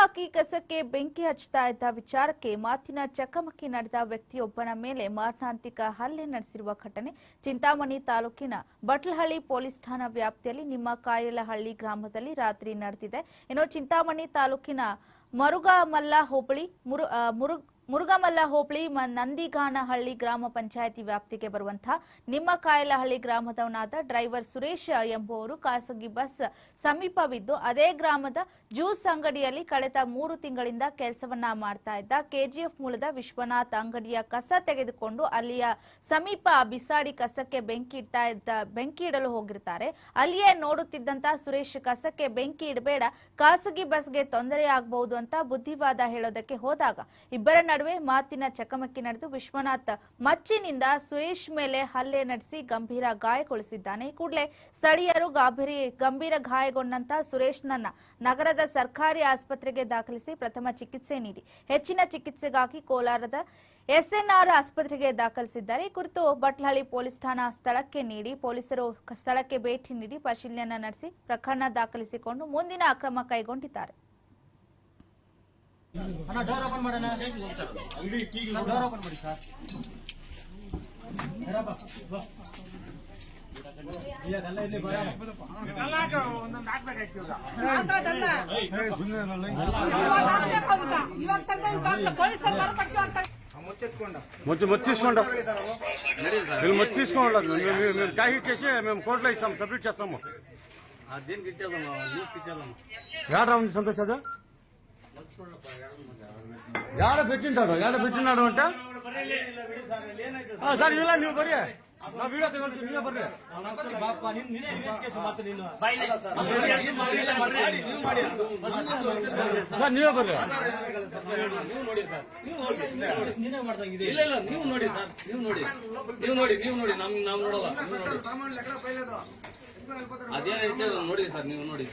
ಹಾಕಿ ಕಸಕ್ಕೆ ಬೆಂಕಿ ಹಚ್ಚುತ್ತಾ ಇದ್ದ ವಿಚಾರಕ್ಕೆ ಮಾತಿನ ಚಕಮಕಿ ನಡೆದ ವ್ಯಕ್ತಿಯೊಬ್ಬನ ಮೇಲೆ ಮಾರಣಾಂತಿಕ ಹಲ್ಲೆ ನಡೆಸಿರುವ ಘಟನೆ ಚಿಂತಾಮಣಿ ತಾಲೂಕಿನ ಬಟ್ಲಹಳ್ಳಿ ಪೊಲೀಸ್ ಠಾಣಾ ವ್ಯಾಪ್ತಿಯಲ್ಲಿ ನಿಮ್ಮ ಕಾಯಲಹಳ್ಳಿ ಗ್ರಾಮದಲ್ಲಿ ರಾತ್ರಿ ನಡೆದಿದೆ. ಇನ್ನು ಚಿಂತಾಮಣಿ ತಾಲೂಕಿನ ಮರುಗಮಲ್ಲ ಹೋಬಳಿ ಮುರು ಆ, ಮುರು- ಹೋಬಳಿ ನಂದಿಗಾನಹಳ್ಳಿ ಗ್ರಾಮ ಪಂಚಾಯಿತಿ ವ್ಯಾಪ್ತಿಗೆ ಬರುವಂತಹ ನಿಮ್ಮ ಕಾಯಲಹಳ್ಳಿ ಗ್ರಾಮದವನಾದ ಡ್ರೈವರ್ ಸುರೇಶ್ ಎಂಬುವರು ಖಾಸಗಿ ಬಸ್ ಸಮೀಪವಿದ್ದು ಅದೇ ಗ್ರಾಮದ ಜ್ಯೂಸ್ ಅಂಗಡಿಯಲ್ಲಿ ಕಳೆದ ಮೂರು ತಿಂಗಳಿಂದ ಕೆಲಸವನ್ನ ಮಾಡ್ತಾ ಇದ್ದ ಕೆಜಿಎಫ್ ಮೂಲದ ವಿಶ್ವನಾಥ್ ಅಂಗಡಿಯ ಕಸ ತೆಗೆದುಕೊಂಡು ಅಲ್ಲಿಯ ಸಮೀಪ ಬಿಸಾಡಿ ಕಸಕ್ಕೆ ಬೆಂಕಿ ಇಡ್ತಾ ಇದ್ದ ಬೆಂಕಿ ಇಡಲು ಹೋಗಿರ್ತಾರೆ. ಅಲ್ಲಿಯೇ ನೋಡುತ್ತಿದ್ದಂತ ಸುರೇಶ್ ಕಸಕ್ಕೆ ಬೆಂಕಿ ಇಡಬೇಡ ಖಾಸಗಿ ಬಸ್ಗೆ ತೊಂದರೆ ಆಗಬಹುದು ಅಂತ ಬುದ್ಧಿವಾದ ಹೇಳೋದಕ್ಕೆ ಹೋದಾಗ ಇಬ್ಬರ ನಡುವೆ ಮಾತಿನ ಚಕಮಕಿ ನಡೆದು ವಿಶ್ವನಾಥ್ ಮಚ್ಚಿನಿಂದ ಸುರೇಶ್ ಮೇಲೆ ಹಲ್ಲೆ ನಡೆಸಿ ಗಂಭೀರ ಗಾಯಗೊಳಿಸಿದ್ದಾನೆ. ಈ ಕೂಡಲೇ ಸ್ಥಳೀಯರು ಗಾಭೀರಿ, ಗಂಭೀರ ಗಾಯಗೊಂಡಂತ ಸುರೇಶ್ನನ್ನ ನಗರದ ಸರ್ಕಾರಿ ಆಸ್ಪತ್ರೆಗೆ ದಾಖಲಿಸಿ ಪ್ರಥಮ ಚಿಕಿತ್ಸೆ ನೀಡಿ. ಹೆಚ್ಚಿನ ಚಿಕಿತ್ಸೆಗಾಗಿ ಕೋಲಾರದ ಎಸ್ಎನ್ಆರ್ ಆಸ್ಪತ್ರೆಗೆ ದಾಖಲಿಸಿದ್ದಾರೆ. ಈ ಕುರಿತು ಬಟ್ಲಹಳ್ಳಿ ಪೊಲೀಸ್ ಠಾಣಾ ಸ್ಥಳಕ್ಕೆ ನೀಡಿ, ಪೊಲೀಸರು ಸ್ಥಳಕ್ಕೆ ಭೇಟಿ ನೀಡಿ ಪರಿಶೀಲನೆ ನಡೆಸಿ ಪ್ರಕರಣ ದಾಖಲಿಸಿಕೊಂಡು ಮುಂದಿನ ಕ್ರಮ ಕೈಗೊಂಡಿದ್ದಾರೆ. ಅಣ್ಣ ಡೋರ್ ಓಪನ್ ಮಾಡೋಣ ಡೋರ್ ಓಪನ್ ಮಾಡಿ ಸರ್ ಬರಪ್ಪ, ಬಾ. ಇಲ್ಲ, ಅದೆಲ್ಲ ಇಲ್ಲಿ ಬರಪ್ಪ. ಇವಾಗ ತಂದೆ ಇವಾಗ ಪೊಲೀಸರು ಬರ್ಬೇಕು ಅಂತ ముచ్చి ముచ్చేసుకోండి మీరు ముచ్చేసుకోండి మేము మేము క్యాష్ చేసి మేము కోర్టులో ఇస్తాం సబ్మిట్ చేస్తాము దీనికి ఇచ్చేద్దాం న్యూస్ ఇచ్చేద్దాం ఏడా ఉంది సంతోష్ అది ಯಾರ ಬಿಟ್ಟಿಂಟಾಡು ಯಾರ ಬಿಟ್ಟಿನಾಡು ಅಂತ? ಸರ್ ಇಲ್ಲ ನೀವು ಬರ್ರಿ. ನಾವು ನೀವೇ ಬರ್ರಿ ನೀವು ನೋಡಿ ಸರ್, ನೀವು ನೋಡಿ ನೀವು ನೋಡಿ ನೀವು ನೋಡಿ ನಮ್ ನಾವು ನೋಡಲ್ಲ ನೋಡಿ ಸರ್, ನೀವು ನೋಡಿ